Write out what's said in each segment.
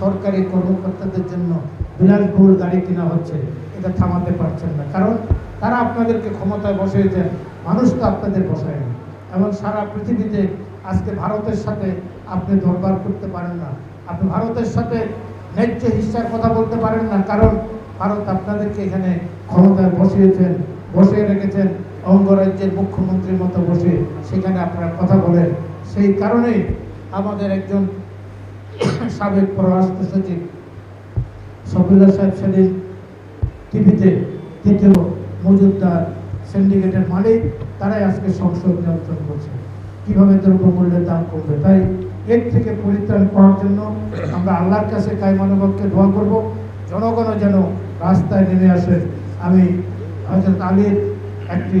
সরকারি কর্মকর্তাদের জন্য বিলাসবহুল গাড়ি কেনা হচ্ছে, এটা থামাতে পারছেন না। কারণ তারা আপনাদেরকে ক্ষমতায় বসিয়েছেন মানুষ তো আপনাদের বসায়নি এবং সারা পৃথিবীতে আজকে ভারতের সাথে আপনি দরবার করতে পারেন না। আপনি ভারতের সাথে ন্যায্য হিসার কথা বলতে পারেন না, কারণ ভারত আপনাদেরকে এখানে ক্ষমতায় বসিয়েছেন, বসিয়ে রেখেছেন, অঙ্গরাজ্যের মুখ্যমন্ত্রীর মতো বসে সেখানে আপনারা কথা বলেন। সেই কারণেই আমাদের একজন সাবেক পররাষ্ট্র সচিব সফিউল্লাহ সাহেব সেদিন টিভিতে তৃতীয় মজুদদার সিন্ডিকেটের মালিক, তারাই আজকে সংসদ নিয়ন্ত্রণ করছে। কীভাবে দ্রব্যমূল্যের দাম কমবে? তাই এর থেকে পরিত্রাণ পাওয়ার জন্য আমরা আল্লাহর কাছে কায়মানবককে দোয়া করব। জনগণও যেন রাস্তায় নেমে আসে। আমি হজরত আলীর একটি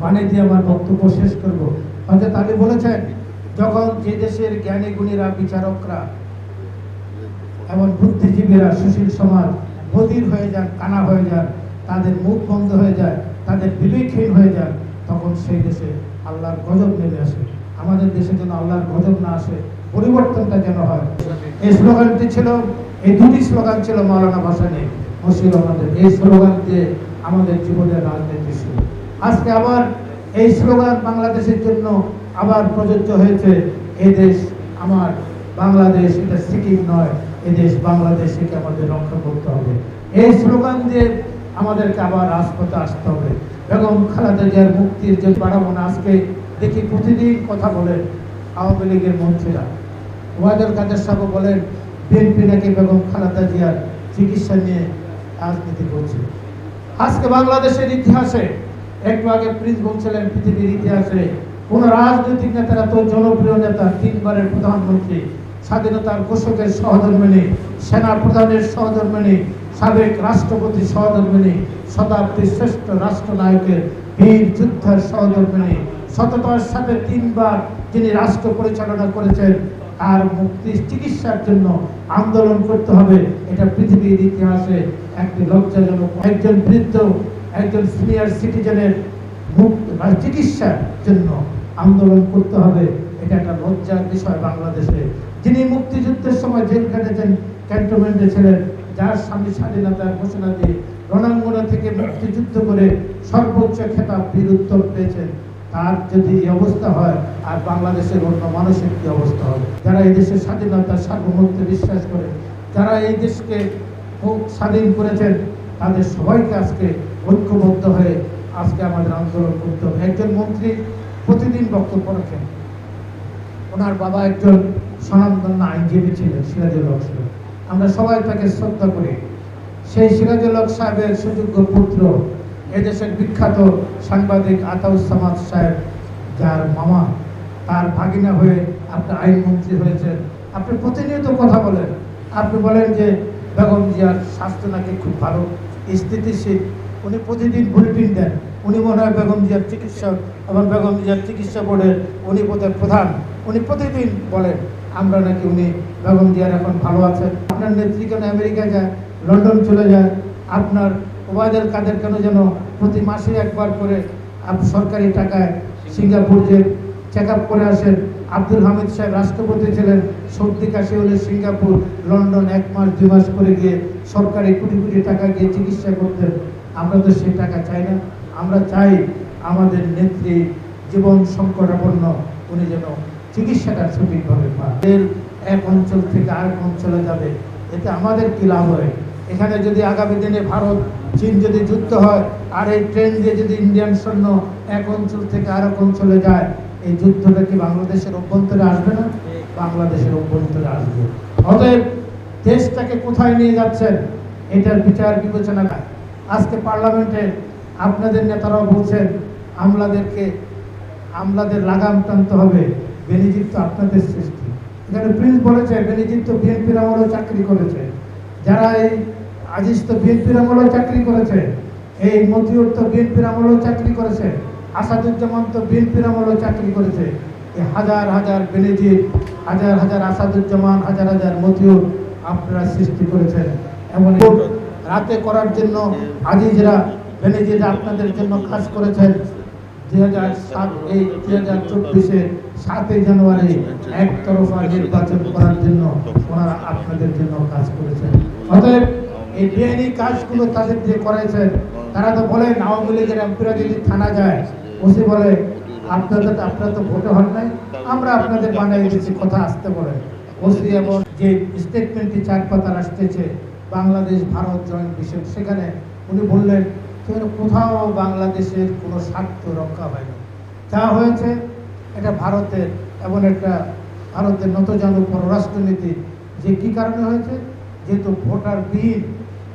বাণী দিয়ে আমার বক্তব্য শেষ করব। হজরত আলী বলেছেন যখন যে দেশের জ্ঞানী গুণীরা, বিচারকরা এবং বুদ্ধিজীবীরা, সুশীল সমাজ বধির হয়ে যান, কানা হয়ে যান, তাদের মুখ বন্ধ হয়ে যায়, তাদের বিবেকহীন হয়ে যান, তখন সেই দেশে আল্লাহর গজব নেমে আসে। আমাদের দেশে যেন আল্লাহর গজব না আসে, পরিবর্তনটা যেন হয়। এই স্লোগানটি ছিল, এই দুটি স্লোগান ছিল মাওলানা ভাসানি মসির আমাদের এই স্লোগান দিয়ে আমাদের জীবনের রাজনীতি শুরু। আজকে আবার এই স্লোগান বাংলাদেশের জন্য আবার প্রযোজ্য হয়েছে এই দেশ আমার বাংলাদেশ, এটা সিকিম নয় এই দেশ বাংলাদেশ একে আমাদের রক্ষা করতে হবে। এই স্লোগান দিয়ে আমাদেরকে আবার রাজপথে আসতে হবে। বেগম খালেদা জিয়ার মুক্তির যে বাড়াবো না, আজকে দেখি প্রতিদিন কথা বলেন আওয়ামী লীগের মন্ত্রীরা। ওয়াদুল কাদের সাহেব বলেন, বিএনপি নাকি বেগম খালেদা জিয়ার চিকিৎসা নিয়ে রাজনীতি করছে। আজকে বাংলাদেশের ইতিহাসে, একটু আগে প্রিন্স বলছিলেন, পৃথিবীর ইতিহাসে কোন রাজনৈতিক নেতারা তো জনপ্রিয় নেতা, তিনবারের প্রধানমন্ত্রী, স্বাধীনতার ঘোষকের সহধর্মিনী সেনা প্রধানের সহধর্মিনী সাবেক রাষ্ট্রপতি সহধর্মিনী শতাব্দীর শ্রেষ্ঠ রাষ্ট্রনায়কের বীর যুদ্ধের সহধর্মিনী সততার সাথে তিনবার তিনি রাষ্ট্র পরিচালনা করেছেন আর মুক্তি চিকিৎসার জন্য আন্দোলন করতে হবে। এটা পৃথিবীর ইতিহাসে একটি লজ্জাজনক, একজন বৃদ্ধ, একজন সিনিয়র সিটিজেনের চিকিৎসার জন্য। আন্দোলন করতে হবে, এটা একটা লজ্জার বিষয় বাংলাদেশে। যিনি মুক্তিযুদ্ধের সময় জেল কেটেছেন ক্যান্টনমেন্টে ছিলেন, যার স্বামী স্বাধীনতার ঘোষণা দিয়ে রণাঙ্গনা থেকে মুক্তিযুদ্ধ করে সর্বোচ্চ খেতাব বীর উত্তর পেয়েছেন। তার যদি এই অবস্থা হয়, আর বাংলাদেশের অন্য মানুষের কি অবস্থা হবে? যারা এই দেশের স্বাধীনতার সার্বভৌমত্বে বিশ্বাস করে, যারা এই দেশকে খুব স্বাধীন করেছেন, তাদের সবাইকে আজকে ঐক্যবদ্ধ হয়ে আজকে আমাদের আন্দোলন করতে হবে। একজন মন্ত্রী প্রতিদিন বক্তব্য রাখেন। ওনার বাবা একজন স্বনামধন্য আইনজীবী ছিলেন, সিরাজুল হক সাহেব। আমরা সবাই তাকে শ্রদ্ধা করি। সেই সিরাজুল হক সাহেবের সুযোগ্য পুত্র, এদেশের বিখ্যাত সাংবাদিক আতাউসামাদ সাহেব, যার মামা, তার ভাগিনা হয়ে আপনি আইনমন্ত্রী হয়েছেন। আপনি প্রতিনিয়ত কথা বলেন। আপনি বলেন যে বেগম জিয়ার স্বাস্থ্য নাকি খুব ভালো, স্থিতিশীল উনি প্রতিদিন বুলেটিন দেন। উনি মনে হয় বেগম জিয়ার চিকিৎসক, এবং বেগম জিয়ার চিকিৎসা বোর্ডের উনি বোধহয় প্রধান। উনি প্রতিদিন বলেন, আমরা নাকি উনি বেগম জিয়ার এখন ভালো আছেন। আপনার নেত্রী কেন আমেরিকা যায়? লন্ডন চলে যায়। আপনার ওবায়দুল কাদের কেন যেন প্রতি মাসে একবার করে সরকারি টাকায় সিঙ্গাপুর যে চেক আপ করে আসেন, আব্দুল হামিদ সাহেব রাষ্ট্রপতি ছিলেন সর্দি কাশি হলে সিঙ্গাপুর, লন্ডন এক মাস, দুই মাস করে গিয়ে সরকারি কোটি কোটি টাকা গিয়ে চিকিৎসা করতেন। আমরা তো সেই টাকা চাই না। আমরা চাই আমাদের নেত্রী জীবন সংকটাপন্ন, উনি যেন চিকিৎসাটা সঠিকভাবে পান। এক অঞ্চল থেকে আরেক অঞ্চলে যাবে, এতে আমাদের কি লাভ হয়? এখানে যদি আগামী দিনে ভারত, চীন যদি যুদ্ধ হয়, আর এই ট্রেন দিয়ে যদি ইন্ডিয়ান সৈন্য এক অঞ্চল থেকে আরেক অঞ্চলে যায়, এই যুদ্ধটা কি বাংলাদেশের অভ্যন্তরে আসবে না? বাংলাদেশের অভ্যন্তরে আসবে। অতএব দেশটাকে কোথায় নিয়ে যাচ্ছেন, এটার বিচার বিবেচনা। আজকে পার্লামেন্টে আপনাদের নেতারাও বলছেন, আমলাদেরকে, আমলাদের লাগাম টানতে হবে বেনিজিৎ তো আপনাদের সৃষ্টি। এখানে প্রিন্স বলেছে বেনিজিৎ তো বিএনপির আমলেও চাকরি করেছে। যারা এই আজিজ তো বিএনপির আমলেও চাকরি করেছে, এই মতিউর তো বিএনপির আমলেও চাকরি করেছে, আসাদুজ্জামান তো বিএনপির আমলেও চাকরি করেছে। এই হাজার হাজার বেনিজিৎ হাজার হাজার আসাদুজ্জামান, হাজার হাজার মতিউর আপনারা সৃষ্টি করেছেন। এমন রাতে করার জন্য আজিজরা বেনিজিরা আপনাদের জন্য কাজ করেছেন দুই হাজার সাত এই দুই হাজার চব্বিশে সাতই জানুয়ারি একতরফা নির্বাচন করার জন্য ওনারা আপনাদের জন্য কাজ করেছেন। অতএব এই বেআইনি কাজগুলো তাদের যে করাইছেন তারা তো বলেন আওয়ামী লীগের এমপিরা যদি থানা যায়, ওসি বলে, আপনাদের আপনারা তো ভোটে হন নাই, আমরা আপনাদের বানাই দিচ্ছি, কথা আসতে বলেন ওসি এবং যে স্টেটমেন্টটি চার পাতার আসতেছে বাংলাদেশ, ভারত জয়েন্ট মিশন সেখানে উনি বললেন সেখানে কোথাও বাংলাদেশের কোনো স্বার্থ রক্ষা হয়নি যা হয়েছে, এটা ভারতের এমন একটা, ভারতের নতজানু পররাষ্ট্রনীতি। যে কি কারণে হয়েছে? যেহেতু ভোটার বিহীন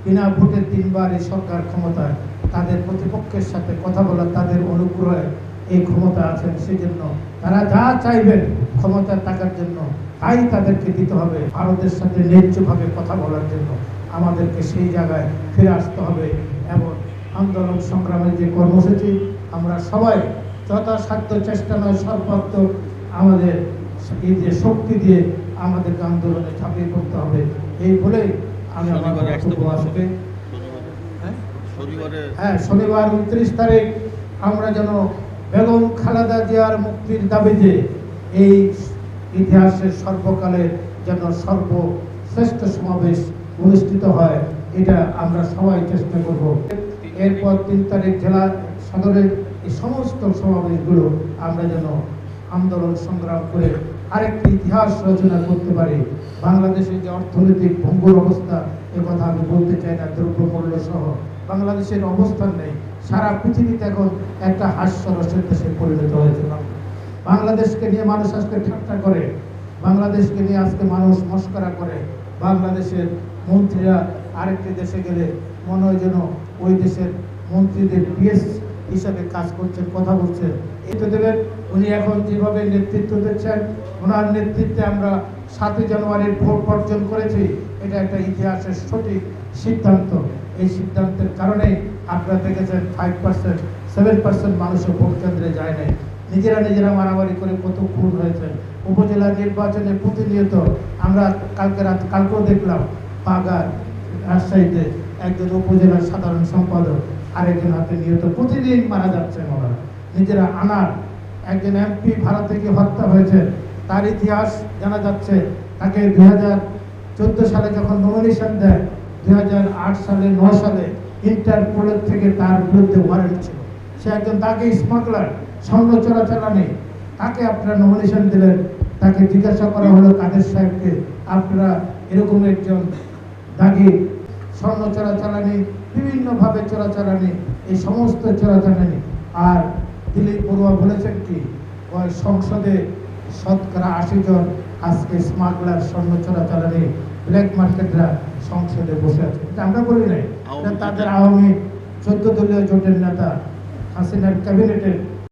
বিনা ভোটে তিনবার এই সরকার ক্ষমতায় তাদের প্রতিপক্ষের সাথে কথা বলা তাদের অনুগ্রহে এই ক্ষমতা আছেন, সেজন্য তারা যা চাইবেন ক্ষমতায় থাকার জন্য, তাই তাদেরকে দিতে হবে, ভারতের সাথে ন্যায্যভাবে কথা বলার জন্য। আমাদেরকে সেই জায়গায় ফিরে আসতে হবে এবং আন্দোলন সংগ্রামের যে কর্মসূচি আমরা সবাই যথাসাধ্য চেষ্টা নয় সর্বাত্মক আমাদের এই যে শক্তি দিয়ে আমাদেরকে আন্দোলনে ঝাঁপিয়ে পড়তে হবে। এই বলেই আমি আমার আজকে হ্যাঁ? শনিবারে হ্যাঁ শনিবার উনত্রিশ তারিখ আমরা যেন বেগম খালেদা জিয়ার মুক্তির দাবিতে এই ইতিহাসের সর্বকালের যেন সর্বশ্রেষ্ঠ সমাবেশ অনুষ্ঠিত হয়, এটা আমরা সবাই চেষ্টা করব। এরপর তিন তারিখ জেলা সদরের এই সমস্ত সমাবেশগুলো আমরা যেন আন্দোলন সংগ্রাম করে আরেকটি ইতিহাস রচনা করতে পারি। বাংলাদেশের যে অর্থনৈতিক ভঙ্গুর অবস্থা, এ কথা আমি বলতে চাই না, দ্রব্যমূল্য সহ। বাংলাদেশের অবস্থান নেই। সারা পৃথিবীতে এখন একটা হাস্যরসের দেশে পরিণত হয়েছে। বাংলাদেশকে নিয়ে মানুষ আজকে ঠাট্টা করে। বাংলাদেশকে নিয়ে আজকে মানুষ মস্করা করে। বাংলাদেশের মন্ত্রীরা আরেকটি দেশে গেলে মনে হয় যেন ওই দেশের মন্ত্রীদের পিএস হিসাবে কাজ করছেন, কথা বলছেন। এটা দেবেন উনি এখন যেভাবে নেতৃত্ব দিচ্ছেন, ওনার নেতৃত্বে আমরা সাতই জানুয়ারির ভোট বর্জন করেছি, এটা একটা ইতিহাসের সঠিক সিদ্ধান্ত। এই সিদ্ধান্তের কারণেই আপনারা দেখেছেন ফাইভ পার্সেন্ট সেভেন পার্সেন্ট মানুষও ভোট কেন্দ্রে যায় নাই। নিজেরা নিজেরা মারামারি করে কত খুন হয়েছে। উপজেলা নির্বাচনে প্রতিনিয়ত আমরা কালকে রাত কালকেও দেখলাম বাগার রাজশাহীতে একজন উপজেলার সাধারণ সম্পাদক, আরেকজন হাতে নিহত। প্রতিদিন মারা যাচ্ছেন ওনারা। নিজেরা আনার। একজন এমপি ভারত থেকে হত্যা হয়েছে। তার ইতিহাস জানা যাচ্ছে। তাকে দুই হাজার চোদ্দ সালে যখন নমিনেশন দেয়, দুই হাজার আট সালে ন সালে ইন্টারপোলের থেকে তার বিরুদ্ধে ওয়ারেন্ট ছিল। সে একজন তাকে স্মাগলার স্বর্ণ নেই তাকে আপনারা নমিনেশন দিলেন। তাকে জিজ্ঞাসা করা হলো কাদের সাহেবকে, আপনারা এরকম একজন দাগি স্বর্ণ চোরাচালানি বিভিন্নভাবে চোরাচালানি এই সমস্ত চোরাচালানি। আর দিলীপ বড়ুয়া বলেছেন কি ওই সংসদে শতকরা আশি জন আজকে স্মাগলার স্বর্ণ চোরাচালানি ব্ল্যাক মার্কেটরা সংসদে বসে আছে। এটা আমরা বলি নাই। তাদের আওয়ামী চোদ্দ দলীয় জোটের নেতা হাসিনার ক্যাবিনেটের